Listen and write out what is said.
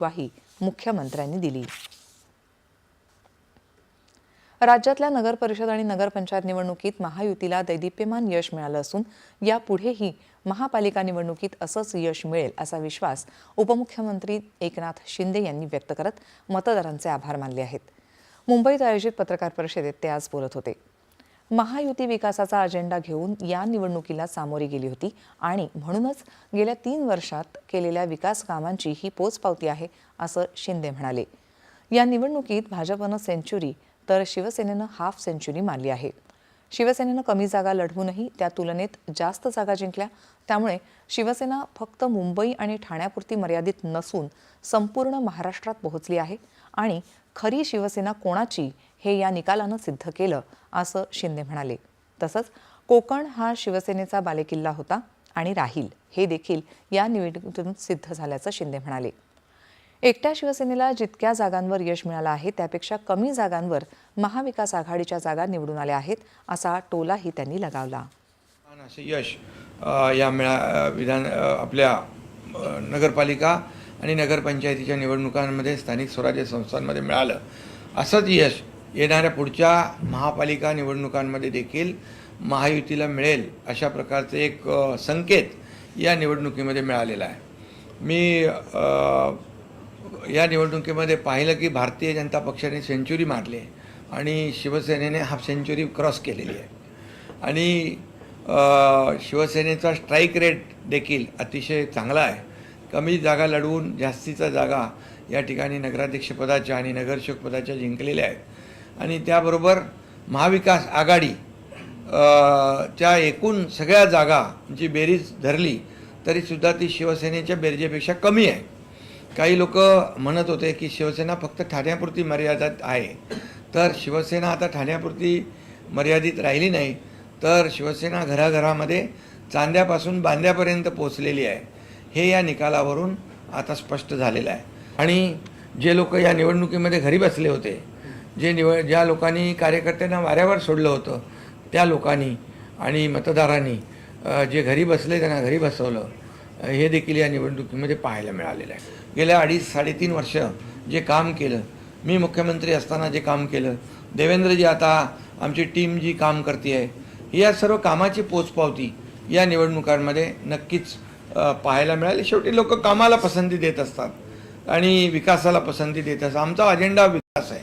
ग्वाही मुख्यमंत्र्यांनी दिली. राज्यातल्या नगर परिषद आणि नगरपंचायत निवडणुकीत महायुतीला दैदिप्यमान यश मिळालं असून यापुढेही महापालिका निवडणुकीत असंच यश मिळेल असा विश्वास उपमुख्यमंत्री एकनाथ शिंदे यांनी व्यक्त करत मतदारांचे आभार मानले आहेत. मुंबईत आयोजित पत्रकार परिषदेत ते आज बोलत होते. महायुती विकासाचा अजेंडा घेऊन या निवडणुकीला सामोरी गेली होती. आणि म्हणूनच गेल्या तीन वर्षात केलेल्या विकास कामांची ही पोचपावती आहे असं शिंदे म्हणाले. या निवडणुकीत भाजपनं सेंच्युरी तर शिवसेनेनं हाफ सेंच्युरी मारली आहे. शिवसेनेनं कमी जागा लढवूनही त्या तुलनेत जास्त जागा जिंकल्या. त्यामुळे शिवसेना फक्त मुंबई आणि ठाण्यापुरती मर्यादित नसून संपूर्ण महाराष्ट्रात पोहोचली आहे. आणि खरी शिवसेना कोणाची हे या निकालानं सिद्ध केलं असं शिंदे म्हणाले. तसंच कोकण हा शिवसेनेचा बालेकिल्ला होता आणि राहील हे देखील या निवडणुकीतून सिद्ध झाल्याचं शिंदे म्हणाले. एकट्या शिवसेनेला जितक्या जागांवर यश मिळालं आहे त्यापेक्षा कमी जागांवर महाविकास आघाडीच्या जागा निवडून आल्या आहेत असा टोलाही त्यांनी लगावला. असे यश या मिळा विधान आपल्या नगरपालिका आणि नगरपंचायतीच्या निवडणुकांमध्ये स्थानिक स्वराज्य संस्थांमध्ये मिळालं. असंच यश येणाऱ्या पुढच्या महापालिका निवडणुकांमध्ये देखील महायुतीला मिळेल अशा प्रकारचे एक संकेत या निवडणुकीमध्ये मिळालेला आहे. मी या निवडणुकीमध्ये पाहिलं की भारतीय जनता पक्षाने सेंच्युरी मारली आहे आणि शिवसेनेने हाफ सेंच्युरी क्रॉस केलेली आहे. आणि शिवसेनेचा स्ट्राईक रेट देखील अतिशय चांगला आहे. कमी जागा लढवून जास्तीचा जागा या ठिकाणी नगराध्यक्षपदाच्या आणि नगरसेवकपदाच्या जिंकलेल्या आहेत. आणि त्याबरोबर महाविकास आघाडी च्या एकूण सगळ्या जागा जी बेरीज धरली तरीसुद्धा ती शिवसेनेच्या बेरजेपेक्षा कमी आहे. काही लोक म्हणत होते की शिवसेना फक्त ठाण्यापुरती मर्यादित आहे. तर शिवसेना आता ठाण्यापुरती मर्यादित राहिली नाही तर शिवसेना घराघरामध्ये चांद्यापासून बांद्यापर्यंत पोचलेली आहे. हे या निकालावरून आता स्पष्ट झालेलं आहे. आणि जे लोक या निवडणुकीमध्ये घरी बसले होते जे निवड ज्या लोकांनी कार्यकर्त्यांना वाऱ्यावर सोडलं होतं त्या लोकांनी आणि मतदारांनी जे घरी बसले त्यांना घरी बसवलं. हे देखील या निवडणुकीमध्ये पाहायला मिळालेलं आहे. गेल्या अडीच साडेतीन वर्ष जे काम केलं मी मुख्यमंत्री असताना जे काम केलं देवेंद्रजी आता आमची टीम जी काम करते आहे या सर्व कामाची पोचपावती या निवडणुकांमध्ये नक्कीच पाहायला मिळाली. शेवटी लोक कामाला पसंती देत असतात आणि विकासाला पसंती देत असतात. आमचा अजेंडा विकास आहे.